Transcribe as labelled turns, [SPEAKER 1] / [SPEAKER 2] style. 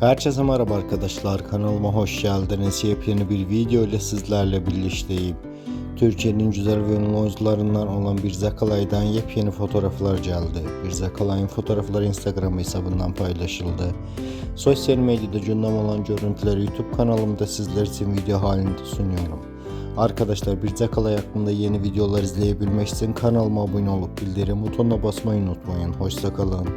[SPEAKER 1] Herkese merhaba arkadaşlar kanalıma hoş geldiniz. Yepyeni bir video ile sizlerle birlikteyim. Türkiye'nin güzel ve ünlü oyuncularından olan bir Zakalay'dan yepyeni fotoğraflar geldi. Bir Zakalay'ın fotoğrafları Instagram hesabından paylaşıldı. Sosyal medyada gündem olan görüntüleri YouTube kanalımda sizler için video halinde sunuyorum. Arkadaşlar bir Zakalay hakkında yeni videolar izleyebilmek için kanalıma abone olup bildirim butonuna basmayı unutmayın. Hoşçakalın.